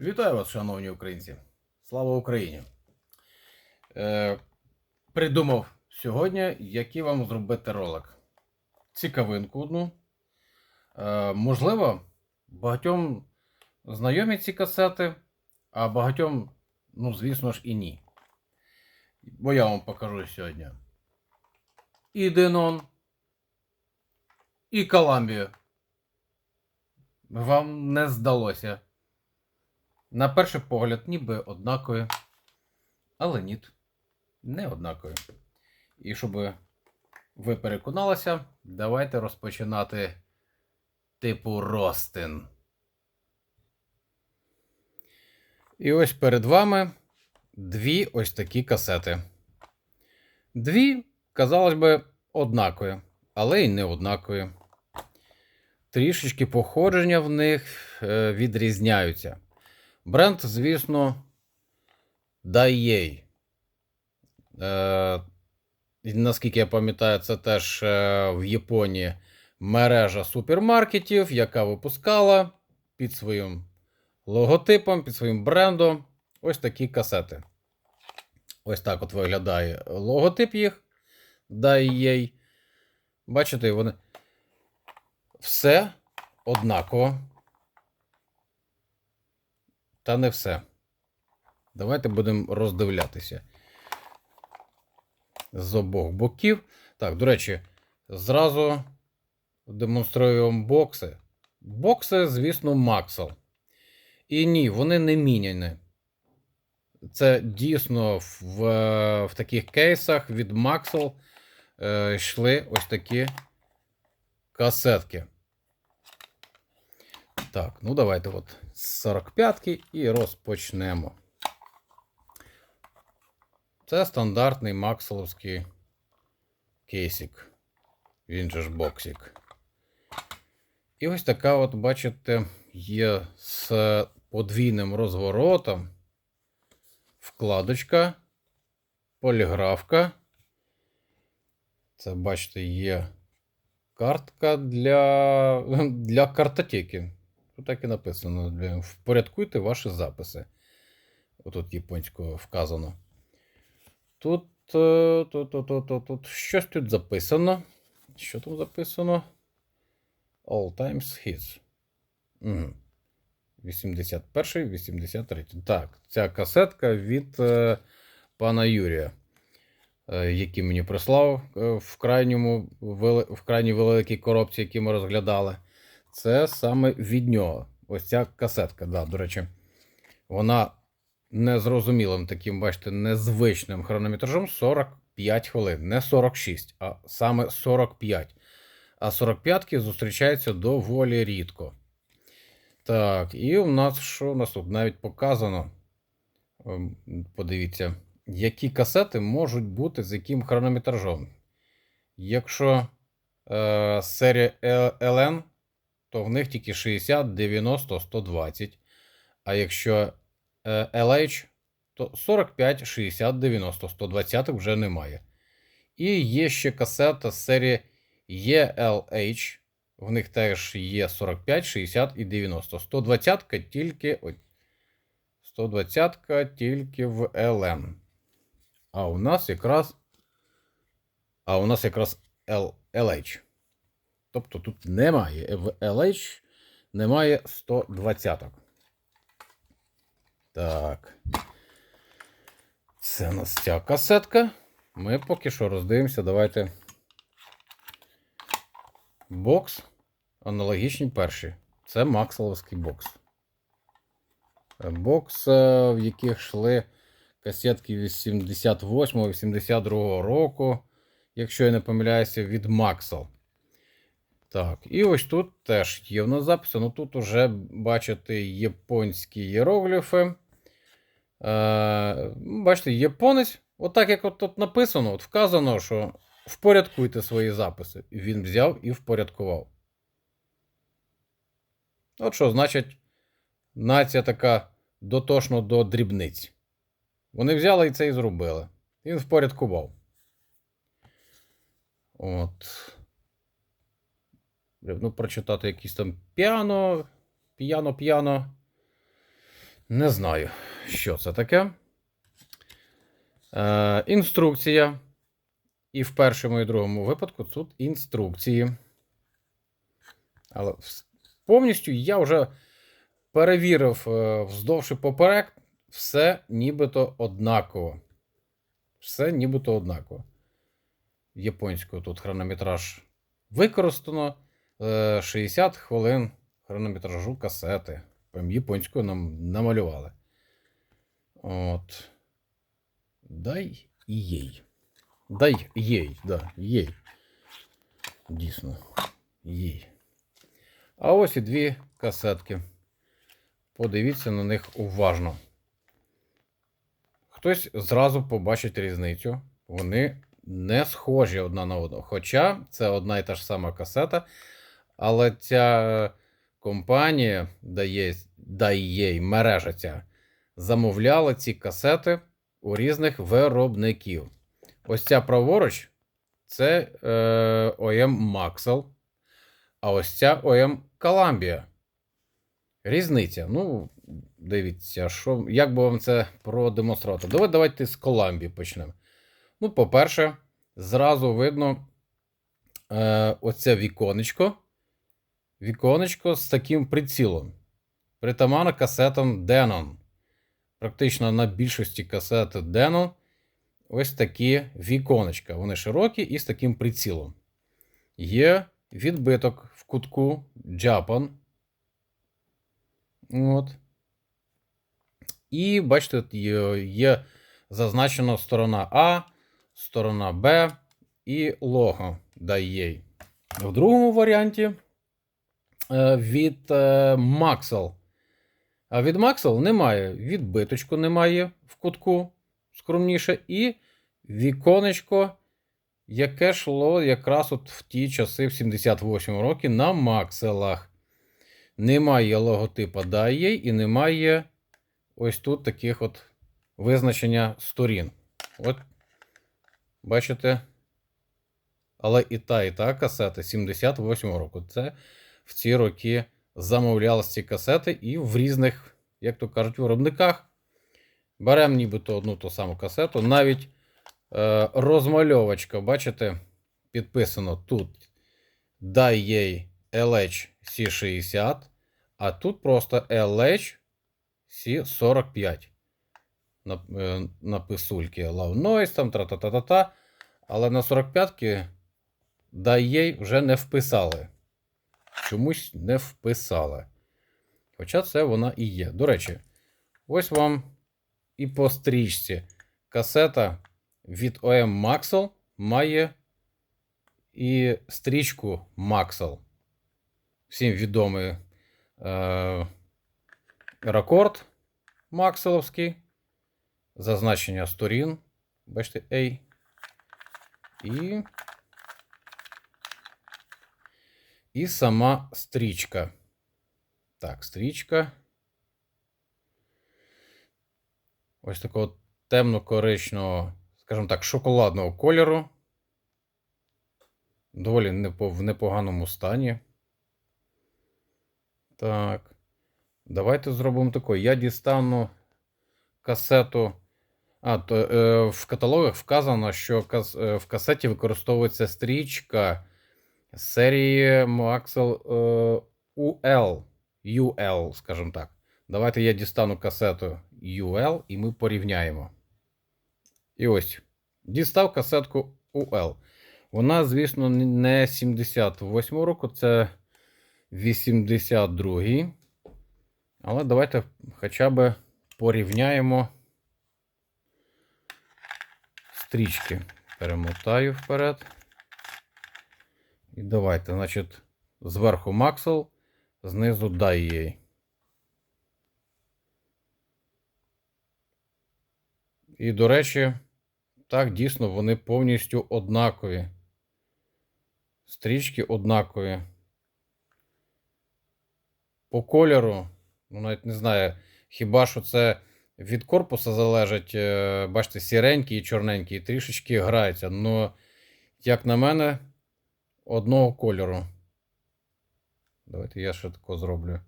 Вітаю вас, шановні українці. Слава Україні! Е, придумав сьогодні, який вам зробити ролик. Цікавинку одну. Е, можливо, багатьом знайомі ці касети, а багатьом, ну, звісно ж, і ні. Бо я вам покажу сьогодні. І Денон, і Коламбію. Вам не здалося. На перший погляд, ніби однакові, але ні, не однакові. І щоб ви переконалися, давайте розпочинати типу Ростин. І ось перед вами дві ось такі касети. Дві, казалось би, однакові, але й не однакові. Трішечки походження в них е, відрізняються. Бренд, звісно, Daiei. Е, наскільки я пам'ятаю, це теж е, в Японії мережа супермаркетів, яка випускала під своїм логотипом, під своїм брендом ось такі касети. Ось так от виглядає логотип їх Daiei. Бачите, вони все однаково. Та не все. Давайте будемо роздивлятися. З обох боків. Так, до речі, зразу демонструю вам бокси. Бокси, звісно, Maxell. І ні, вони не міняні. Це дійсно в, в таких кейсах від Maxell е, йшли ось такі касетки. Так, ну давайте от з 45-ки і розпочнемо. Це стандартний макселовський кейсик. Він же ж боксик. І ось така, от, бачите, є з подвійним розворотом. Вкладочка, поліграфка. Це, бачите, є картка для, для картотеки. Тут так і написано. Впорядкуйте ваші записи. Отут японською вказано. Тут, е, тут, тут, тут, тут, тут щось тут записано. Що там записано? All Times Hits. Угу. 81, 83. Так, ця касетка від е, пана Юрія, е, який мені прислав е, в, крайньому, в крайній великій коробці, які ми розглядали. Це саме від нього. Ось ця касетка, да, до речі, вона незрозумілим таким, бачите, незвичним хронометражом 45 хвилин. Не 46, а саме 45. А 45-ки зустрічаються доволі рідко. Так, і у нас що у нас тут навіть показано. Ем, Подивіться, які касети можуть бути з яким хронометражом. Якщо е, серія LN, то в них тільки 60, 90, 120. А якщо е, LH, то 45, 60, 90, 120 вже немає. І є ще касета з серії ELH. В них теж є 45, 60 і 90. 120 тільки. Ой, 120 тільки в LN. А у нас якраз. А у нас якраз LH. Тобто тут немає. В LH немає 120. Так. Це у нас ця касетка. Ми поки що роздивимося. Давайте. Бокс. Аналогічні перші. Це Макселовський бокс. Бокс, е, в яких йшли касетки 88-82 року, якщо я не помиляюся, від Maxell. Так, і ось тут теж є в нас записи. Ну тут уже бачите японські іерогліфи. Е, бачите, японець, отак як от тут написано, от вказано, що впорядкуйте свої записи. Він взяв і впорядкував. От що значить, нація така дотошно до дрібниць. Вони взяли і це і зробили. Він впорядкував. От. Ну, прочитати якісь там піано, піано, піано. Не знаю, що це таке. Е, інструкція. І в першому і другому випадку тут інструкції. Але повністю я вже перевірив е, вздовж і поперек, все нібито однаково. Все нібито однаково. Японською тут хронометраж використано. Е, 60 хвилин хронометражу касети. Японською нам намалювали. От. Дай їй. Дай їй, да, їй. Дійсно. Їй. А ось і дві касетки. Подивіться на них уважно. Хтось зразу побачить різницю. Вони не схожі одна на одну. Хоча це одна і та ж сама касета, але ця компанія дає, дає мережа ця, замовляла ці касети у різних виробників. Ось ця праворуч це е, ОМ Maxell, а ось ця ОМ Columbia. Різниця. Ну, дивіться, що, як би вам це продемонструвати. Давай, давайте з Columbia почнемо. Ну, по-перше, зразу видно е, оце віконечко. Віконечко з таким прицілом. Притаманно касетам Denon. Практично на більшості касет Denon ось такі віконечка. Вони широкі і з таким прицілом. Є відбиток в кутку Japan. От. І бачите, є, зазначено сторона А, сторона Б і лого DIA. В другому варіанті від е, Maxell. А від Maxell немає відбиточку, немає в кутку скромніше, і віконечко, яке йшло якраз от в ті часи, в 78 роки, на Макселах. Немає логотипа DIA і немає ось тут таких от визначення сторін. От, бачите? Але і та, і та касета 78 року. Це в ці роки замовлялись ці касети і в різних, як то кажуть, виробниках. Беремо нібито одну ту саму касету. Навіть е, розмальовочка, бачите, підписано тут DIA LH C60, а тут просто LH C45. На, е, на писульки Low Noise, там тра-та-та-та-та. Але на 45-ки DIA вже не вписали. Чомусь не вписали. Хоча це вона і є. До речі, ось вам і по стрічці касета від OM Maxell має і стрічку Maxell. Всім відомий е, рекорд Макселовський. Зазначення сторін. Бачите, A. І. І сама стрічка. Так, стрічка. Ось такого темно-коричневого, скажімо так, шоколадного кольору. Доволі в непоганому стані. Так. Давайте зробимо таке. Я дістану касету. А, то е, в каталогах вказано, що кас, е, в касеті використовується стрічка серії Maxell е, UL. UL, скажімо так. Давайте я дістану касету UL і ми порівняємо. І ось. Дістав касетку UL. Вона, звісно, не 78 року, це 82. Але давайте хоча б порівняємо стрічки. Перемотаю вперед. І давайте, значить, зверху Maxell, знизу DIA. І, до речі, так, дійсно, вони повністю однакові. Стрічки однакові. По кольору, ну навіть не знаю, хіба що це від корпуса залежить, е, бачите, сіренький і чорненький, трішечки граються. Ну, як на мене, одного кольору. Давайте я ще тако зроблю.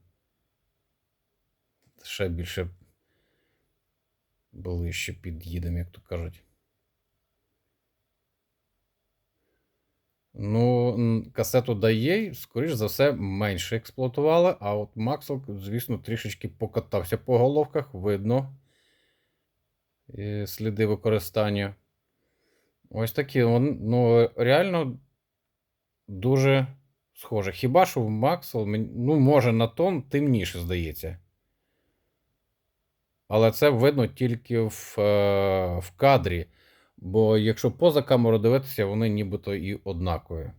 Ще більше ближче під'їдемо, як то кажуть. Ну, касету DAE, скоріш за все, менше експлуатували, а от Maxwell, звісно, трішечки покатався по головках, видно сліди використання. Ось такі. Ну, реально дуже схоже. Хіба що в Maxwell, ну, може, на тон темніше здається. Але це видно тільки в, е, в кадрі. Бо якщо поза камерою дивитися, вони нібито і однакові.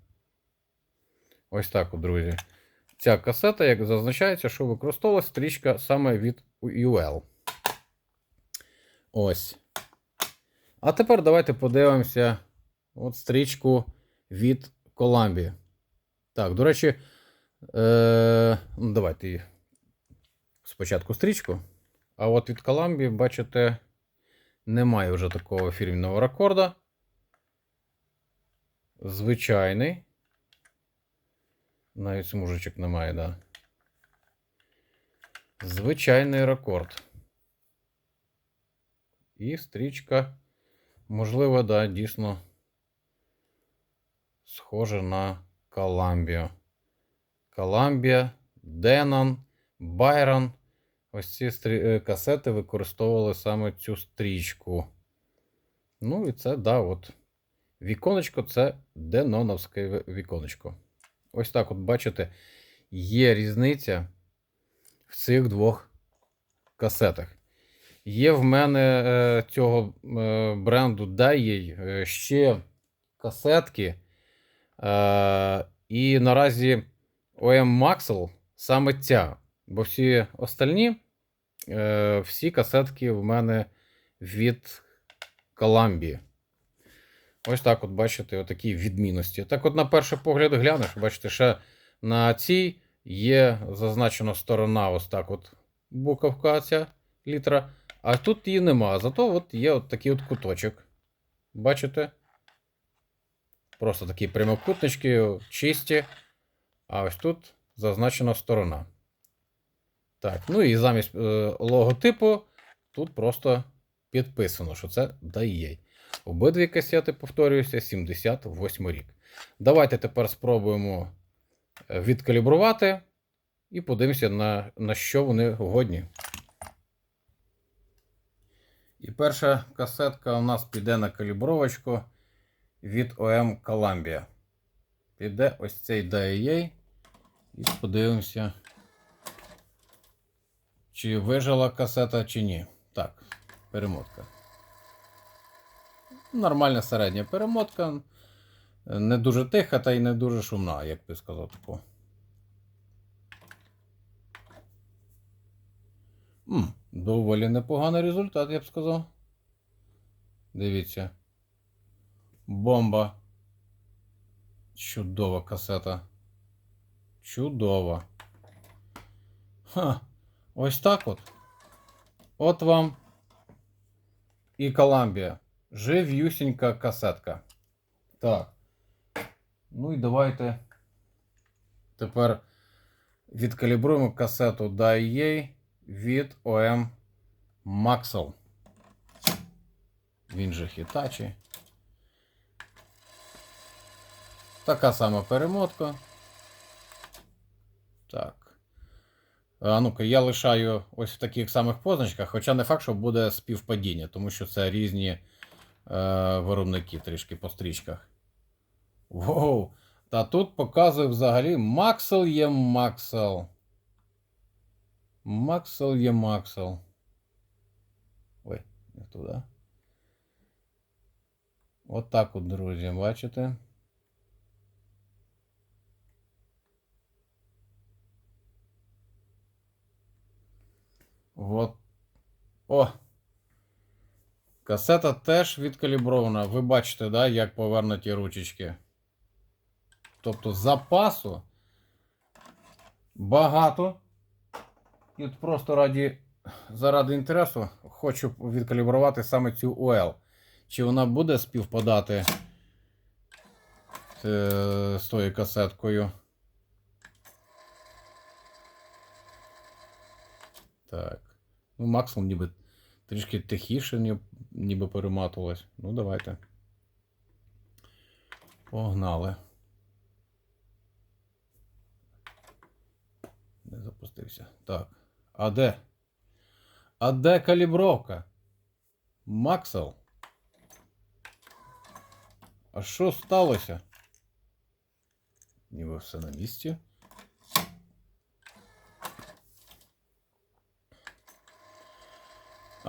Ось так, друзі. Ця касета, як зазначається, що використовувалася стрічка саме від UL. Ось. А тепер давайте подивимося от стрічку від Columbia. Так, до речі, е, ну, давайте спочатку стрічку. А от від Columbia, бачите, немає вже такого фірмного рекорда. Звичайний. Навіть смужечок немає, да. Звичайний рекорд. І стрічка, можливо, да, дійсно схожа на Columbia. Columbia, Denon, Byron. Ось ці е, касети використовували саме цю стрічку. Ну і це, да, от. Віконечко це Деноновське віконечко. Ось так, от бачите, є різниця в цих двох касетах. Є в мене е, цього е, бренду Daiei е, ще касетки. Е, і наразі OM Maxwell саме ця. Бо всі остальні, е, всі касетки в мене від Columbia. Ось так, от бачите, отакі відмінності. Так, от, на перший погляд, глянеш, бачите, ще на цій є зазначена сторона, ось так, от буковка ця літера. А тут її нема. Зато от є от такий от куточок. Бачите? Просто такі прямокутнички, чисті. А ось тут зазначена сторона. Так, ну і замість е, логотипу тут просто підписано, що це DAE. Обидві касети, повторююся, 78 рік. Давайте тепер спробуємо е, відкалібрувати і подивимося, на, на що вони годні. І перша касетка у нас піде на калібровочку від OM Columbia. Піде ось цей DAE. І подивимося, чи вижила касета, чи ні. Так, перемотка. Нормальна середня перемотка. Не дуже тиха, та й не дуже шумна, як би сказав тако. Доволі непоганий результат, я б сказав. Дивіться. Бомба. Чудова касета. Чудова. Ха. Ось так от. От вам і Columbia. Жив'юсінька касетка. Так. Ну і давайте тепер відкалібруємо касету DAE від OM Maxwell. Він же Hitachi. Така сама перемотка. Так. А ну-ка, я лишаю ось в таких самих позначках, хоча не факт, що буде співпадіння, тому що це різні е, виробники трішки по стрічках. Воу! Та тут показує взагалі Максел є Максел. Максел є Максел. Ой, не туди. От так от, друзі, бачите? Вот. О! Касета теж відкалібрована. Ви бачите, да, як повернуті ручечки. Тобто запасу багато. І от просто раді, заради інтересу хочу відкалібрувати саме цю OL. Чи вона буде співпадати е, з тою касеткою? Так. Ну, максимум ніби Трішки тихіше, ніби перематувалось. Ну, давайте. Погнали. Не запустився. Так. А де? А де калібровка? Максел? А що сталося? Ніби все на місці.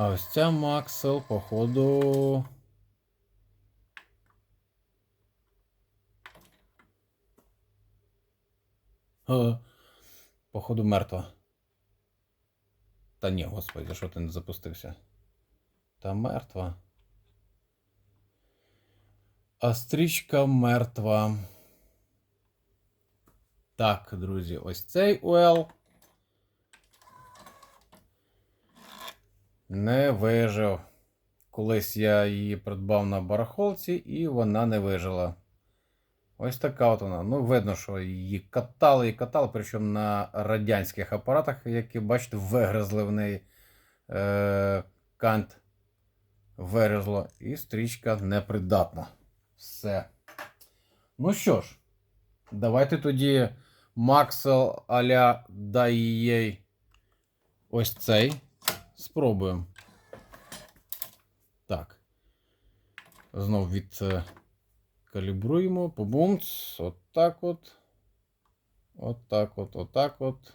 А ось ця Максел, походу. Походу, мертва. Та ні, господи, що ти не запустився? Та мертва. А стрічка мертва. Так, друзі, ось цей УЛ. Не вижив. Колись я її придбав на барахолці, і вона не вижила. Ось така от вона. Ну, видно, що її катали і катали, причому на радянських апаратах, які, бачите, вигризли в неї е, кант вигризло, і стрічка непридатна. Все. Ну що ж, давайте тоді Максел аля Дайєй ось цей. Спробуємо. Так. Знов від е, калібруємо. Побумц. Отак от. Отак от, отак от.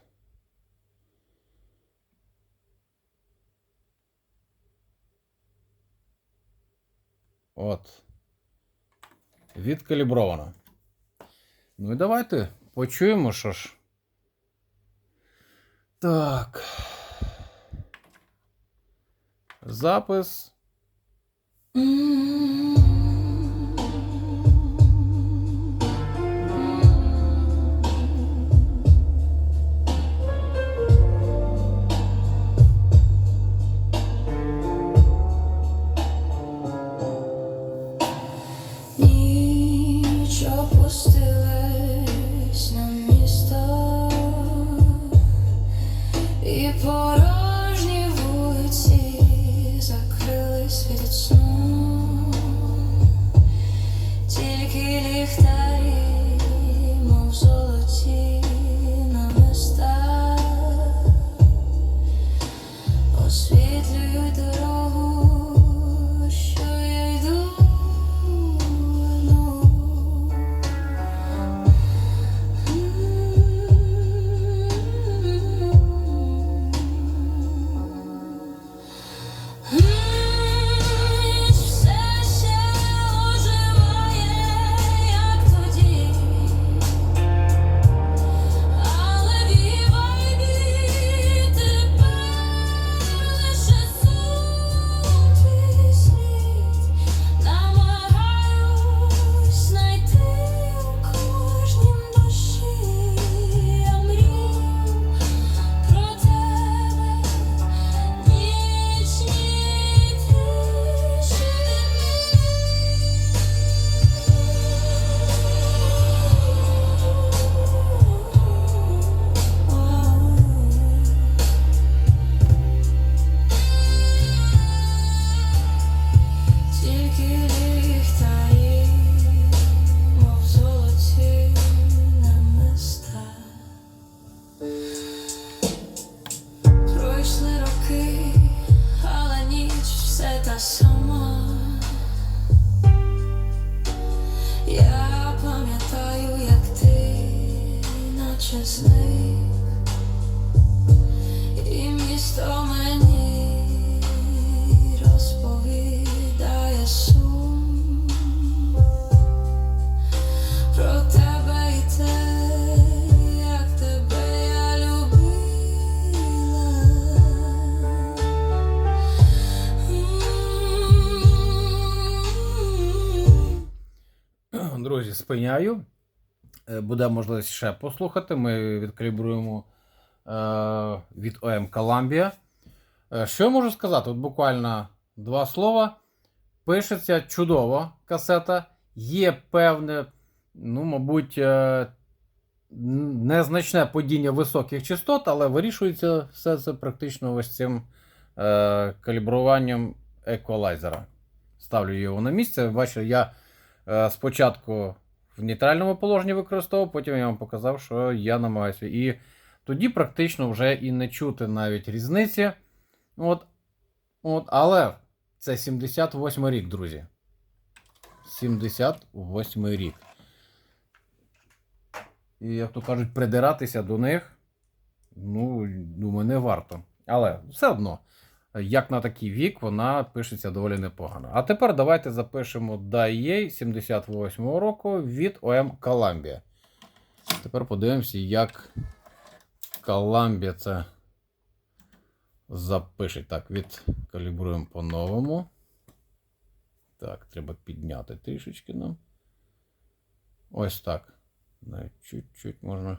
От. Відкалібровано. Ну і давайте почуємо, що ж. Так. Запис. Друзі. Е, Буде можливість ще послухати. Ми відкалібруємо е, від ОМ Columbia. Е, Що я можу сказати? От буквально два слова. Пишеться чудово касета. Є певне, ну, мабуть, незначне падіння високих частот, але вирішується все це практично ось цим калібруванням еквалайзера. Ставлю його на місце. Бачите, я спочатку в нейтральному положенні використовував, потім я вам показав, що я намагаюся. І тоді практично вже і не чути навіть різниці. От, от, але це 78 рік, друзі. 78 рік. І, як то кажуть, придиратися до них, ну, думаю, не варто. Але все одно, як на такий вік, вона пишеться доволі непогано. А тепер давайте запишемо DAE 78-го року від OM Columbia. Тепер подивимося, як Columbia це запише. Так, відкалібруємо по-новому. Так, треба підняти трішечки нам. Ось так. Навіть чуть-чуть можна.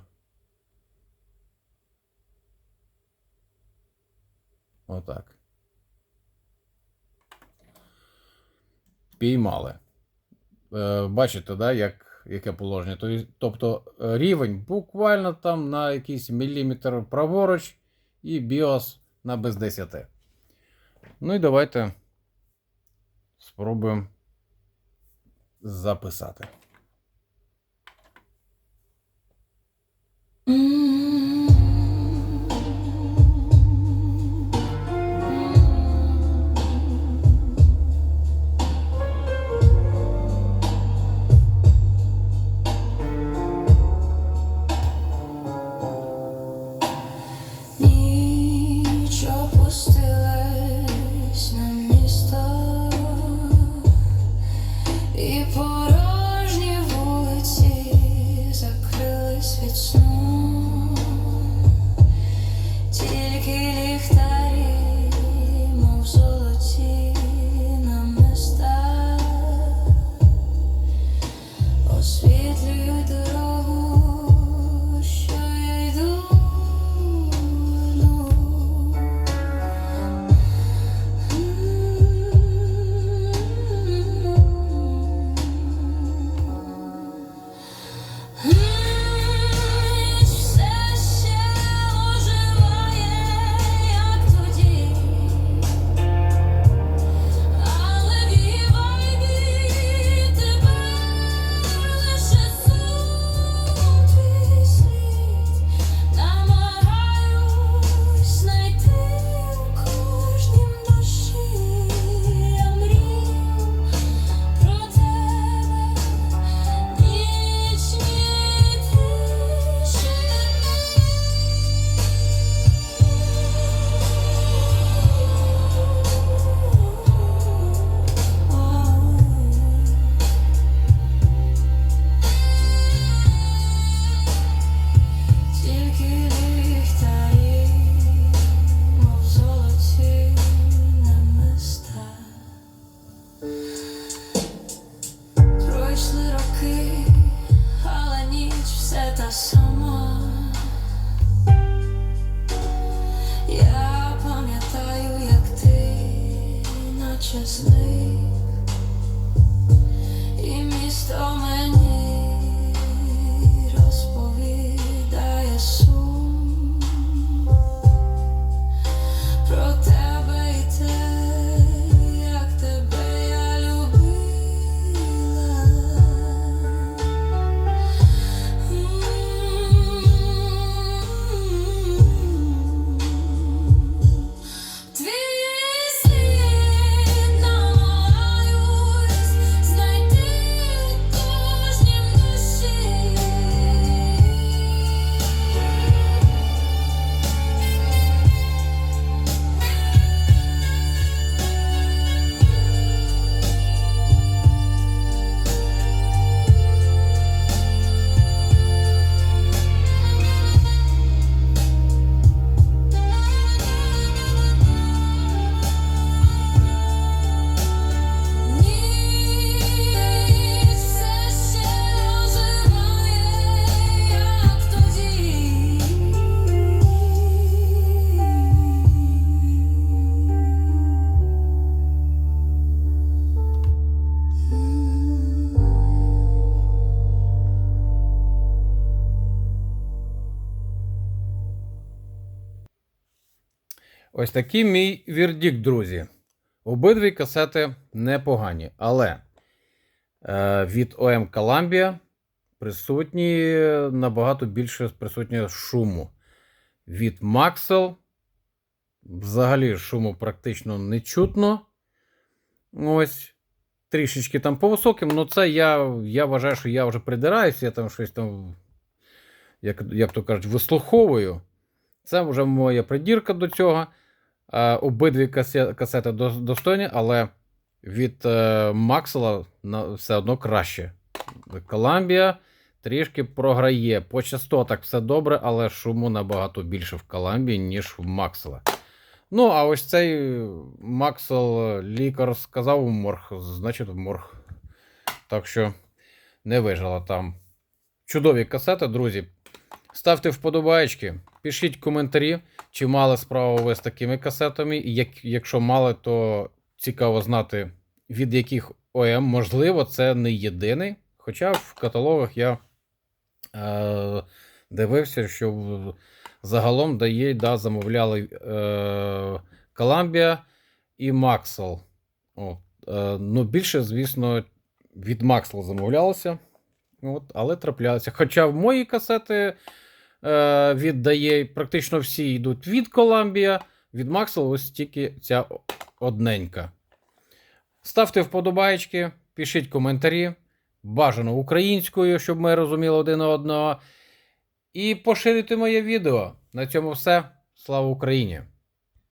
Отак. Піймали. Е, бачите, да, як, яке положення? Тобто- е, рівень буквально там на якийсь міліметр праворуч і біос на без 10. Ну і давайте спробуємо записати. Сама. Я пам'ятаю, як ти, наче зник, Ось такий мій вірдікт, друзі. Обидві касети непогані, але е, від ОМ Columbia присутні набагато більше присутнє шуму. Від Maxell взагалі шуму практично не чутно. Ось. Трішечки там по високим, ну це я, я вважаю, що я вже придираюся, я там щось там, як, як то кажуть, вислуховую. Це вже моя придірка до цього. Е, обидві касети достойні, але від е, Максела все одно краще. Columbia трішки програє. По частотах все добре, але шуму набагато більше в Columbia, ніж в Максела. Ну, а ось цей Максел лікар сказав у морг, значить морг. Так що не вижила там. Чудові касети, друзі. Ставте вподобайки, пишіть коментарі, чи мали справу ви з такими касетами. І як, якщо мали, то цікаво знати, від яких ОМ. Можливо, це не єдиний. Хоча в каталогах я е, дивився, що загалом дає, да, замовляли е, і е, ну, більше, звісно, від Maxell замовлялося. От, але траплялося. Хоча в мої касети віддає, практично всі йдуть від Коламбія, від Максвелла, ось тільки ця одненька. Ставте вподобайки, пишіть коментарі. Бажано українською, щоб ми розуміли один одного. І поширюйте моє відео. На цьому все. Слава Україні!